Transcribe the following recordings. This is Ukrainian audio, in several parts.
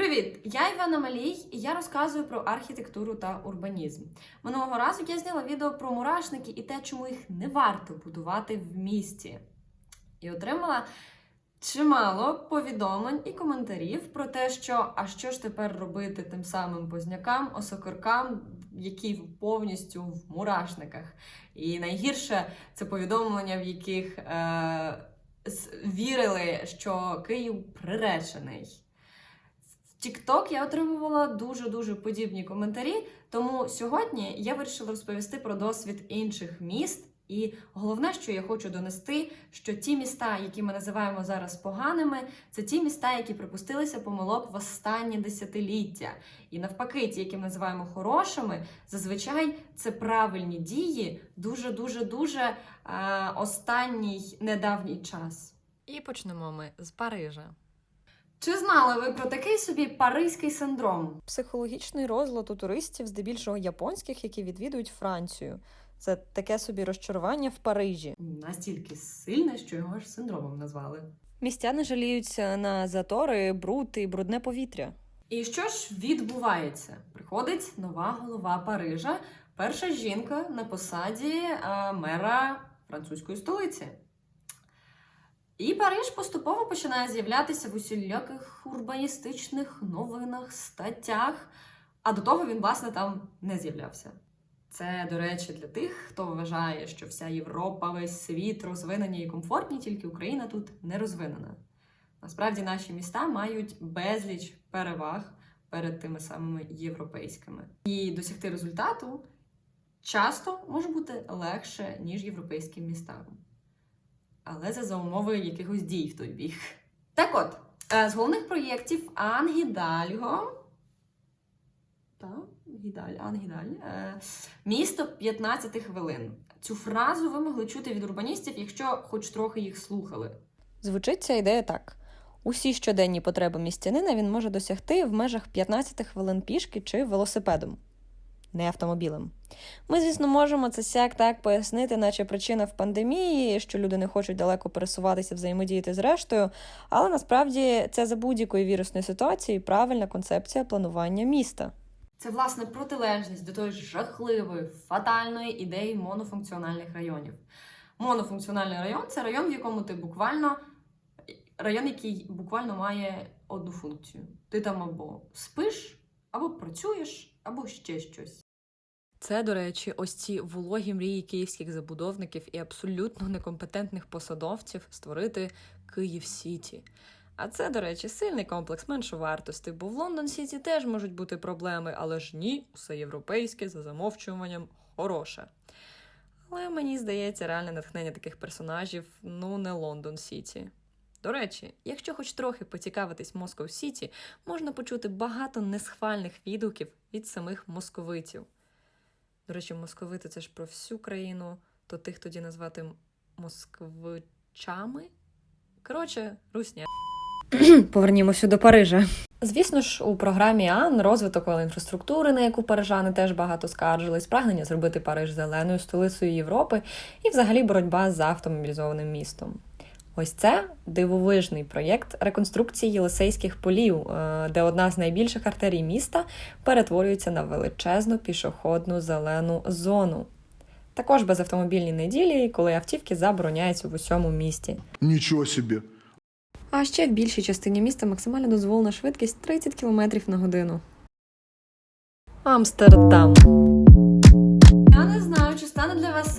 Привіт! Я Івана Малій, і я розказую про архітектуру та урбанізм. Минулого разу я зняла відео про мурашники і те, чому їх не варто будувати в місті. І отримала чимало повідомлень і коментарів про те, що а що ж тепер робити тим самим познякам, осокоркам, які повністю в мурашниках. І найгірше це повідомлення, в яких е, вірили, що Київ приречений. TikTok я отримувала дуже-дуже подібні коментарі, тому сьогодні я вирішила розповісти про досвід інших міст. І головне, що я хочу донести, що ті міста, які ми називаємо зараз поганими, це ті міста, які припустилися помилок в останні десятиліття. І навпаки, ті, які ми називаємо хорошими, зазвичай це правильні дії дуже дуже дуже останній недавній час. І почнемо ми з Парижа. Чи знали ви про такий собі паризький синдром? Психологічний розлад у туристів, здебільшого японських, які відвідують Францію. Це таке собі розчарування в Парижі. Настільки сильне, що його аж синдромом назвали. Містяни жаліються на затори, бруд і брудне повітря. І що ж відбувається? Приходить нова голова Парижа, перша жінка на посаді е, мера французької столиці. І Париж поступово починає з'являтися в усіляких урбаністичних новинах, статтях, а до того він, власне, там не з'являвся. Це, до речі, для тих, хто вважає, що вся Європа, весь світ розвинені і комфортні, тільки Україна тут не розвинена. Насправді наші міста мають безліч переваг перед тими самими європейськими. І досягти результату часто може бути легше, ніж європейським містам. Але це за умови якихось дій в той бік. Так от, е, з головних проєктів Ангідальго. Так, Гідаль, Ангідаль. е, Місто 15 хвилин. Цю фразу ви могли чути від урбаністів, якщо хоч трохи їх слухали. Звучить ця ідея так: усі щоденні потреби містянина він може досягти в межах 15 хвилин пішки чи велосипедом, не автомобілем. Ми, звісно, можемо це сяк так пояснити, наче причина в пандемії, що люди не хочуть далеко пересуватися, взаємодіяти з рештою, але насправді це за будь-якої вірусної ситуації правильна концепція планування міста. Це власне протилежність до тої жахливої, фатальної ідеї монофункціональних районів. Монофункціональний район це район, в якому ти буквально район, який буквально має одну функцію. Ти там або спиш, або працюєш, або ще щось. Це, до речі, ось ці вологі мрії київських забудовників і абсолютно некомпетентних посадовців створити Київ Сіті. А це, до речі, сильний комплекс меншовартості, бо в Лондон Сіті теж можуть бути проблеми, але ж ні, усе європейське за замовчуванням хороше. Але мені здається, реальне натхнення таких персонажів ну не Лондон Сіті. До речі, якщо хоч трохи поцікавитись Москов Сіті, можна почути багато несхвальних відгуків від самих московитів. До речі, московити це ж про всю країну, то тих тоді назвати москвичами. Коротше, русня. Повернімося до Парижа. Звісно ж, у програмі АН розвиток інфраструктури, на яку парижани теж багато скаржились, прагнення зробити Париж зеленою столицею Європи і взагалі боротьба з автомобілізованим містом. Ось це дивовижний проєкт реконструкції Єлисейських полів, е, де одна з найбільших артерій міста перетворюється на величезну пішохідну зелену зону. Також безавтомобільні неділі, коли автівки забороняються в усьому місті. Ничего себе. А ще в більшій частині міста максимально дозволена швидкість 30 км на годину. Амстердам.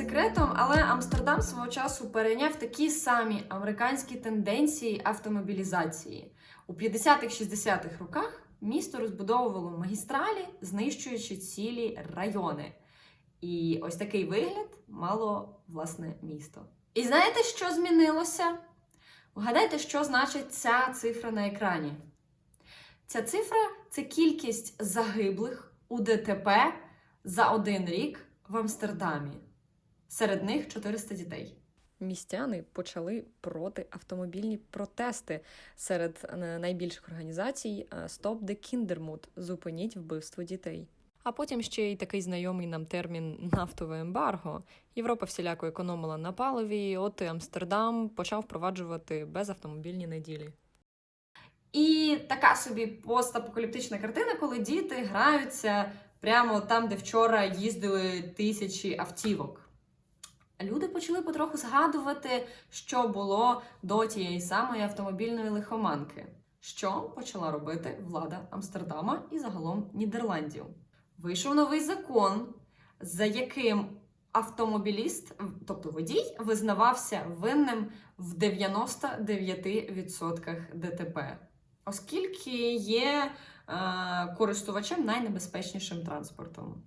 Секретом, але Амстердам свого часу перейняв такі самі американські тенденції автомобілізації. У 50-х-60-х роках місто розбудовувало магістралі, знищуючи цілі райони. І ось такий вигляд мало власне місто. І знаєте, що змінилося? Вгадайте, що значить ця цифра на екрані. Ця цифра це кількість загиблих у ДТП за один рік в Амстердамі. Серед них 400 дітей. Містяни почали протиавтомобільні протести серед е, найбільших організацій е, Stop the Kindermut – зупиніть вбивство дітей. А потім ще й такий знайомий нам термін нафтове ембарго. Європа всіляко економила на паливі, от і Амстердам почав впроваджувати безавтомобільні неділі. І така собі постапокаліптична картина, коли діти граються прямо там, де вчора їздили тисячі автівок. Люди почали потроху згадувати, що було до тієї самої автомобільної лихоманки, що почала робити влада Амстердама і загалом Нідерландів. Вийшов новий закон, за яким автомобіліст, тобто водій, визнавався винним в 99% ДТП, оскільки є е, користувачем найнебезпечнішим транспортом.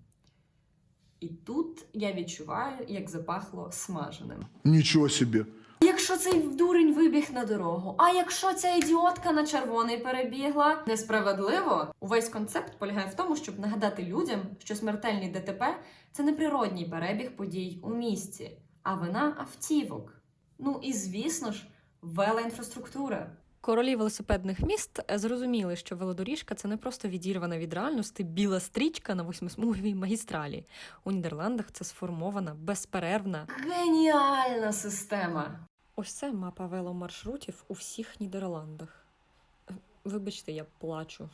І тут я відчуваю, як запахло смаженим. Ничего себе. Якщо цей дурень вибіг на дорогу, а якщо ця ідіотка на червоний перебігла, несправедливо. Увесь концепт полягає в тому, щоб нагадати людям, що смертельний ДТП це не природній перебіг подій у місті, а вина автівок. Ну і звісно ж, велоінфраструктура. Королі велосипедних міст е, зрозуміли, що велодоріжка це не просто відірвана від реальності біла стрічка на восьмисмуговій магістралі. У Нідерландах це сформована безперервна. Геніальна система. Ось це мапа веломаршрутів у всіх Нідерландах. Вибачте, я плачу.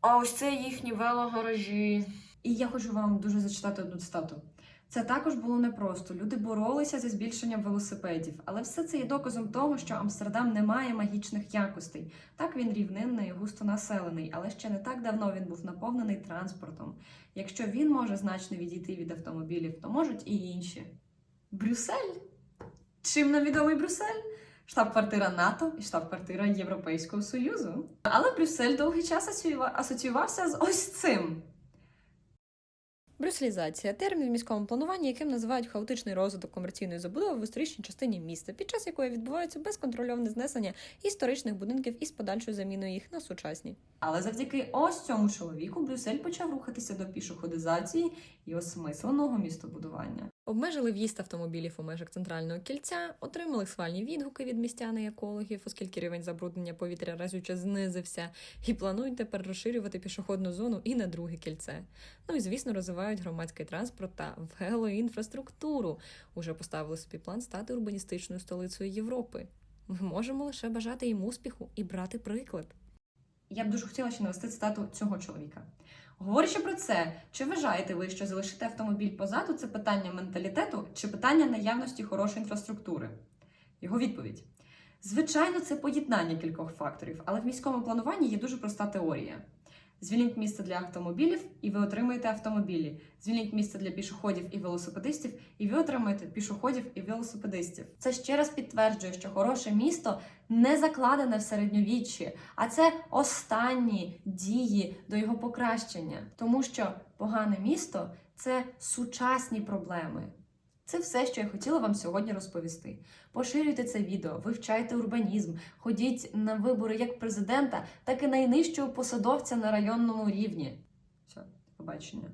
А ось це їхні велогаражі. І я хочу вам дуже зачитати одну цитату. Це також було непросто. Люди боролися за збільшенням велосипедів, але все це є доказом того, що Амстердам не має магічних якостей. Так він рівнинний і густонаселений, але ще не так давно він був наповнений транспортом. Якщо він може значно відійти від автомобілів, то можуть і інші. Брюссель? Чим нам відомий Брюссель? Штаб-квартира НАТО і штаб-квартира Європейського Союзу. Але Брюссель довгий час асоціювався з ось цим. Брюсселізація термін в міському плануванні, яким називають хаотичний розвиток комерційної забудови в історичній частині міста, під час якої відбувається безконтрольоване знесення історичних будинків із подальшою заміною їх на сучасні. Але завдяки ось цьому чоловіку Брюссель почав рухатися до пішоходизації і осмисленого містобудування. Обмежили в'їзд автомобілів у межах центрального кільця, отримали схвальні відгуки від містян і екологів, оскільки рівень забруднення повітря разюче знизився, і планують тепер розширювати пішохідну зону і на друге кільце. Ну і звісно, розвивають громадський транспорт та велоінфраструктуру. Уже поставили собі план стати урбаністичною столицею Європи. Ми можемо лише бажати їм успіху і брати приклад. Я б дуже хотіла ще навести цитату цього чоловіка. Говорячи про це, чи вважаєте ви, що залишити автомобіль позаду це питання менталітету чи питання наявності хорошої інфраструктури? Його відповідь: звичайно, це поєднання кількох факторів, але в міському плануванні є дуже проста теорія. Звільніть місце для автомобілів, і ви отримаєте автомобілі. Звільніть місце для пішоходів і велосипедистів, і ви отримаєте пішоходів і велосипедистів. Це ще раз підтверджує, що хороше місто не закладене в середньовіччі, а це останні дії до його покращення, тому що погане місто це сучасні проблеми. Це все, що я хотіла вам сьогодні розповісти. Поширюйте це відео, вивчайте урбанізм, ходіть на вибори як президента, так і найнижчого посадовця на районному рівні. Все, побачення.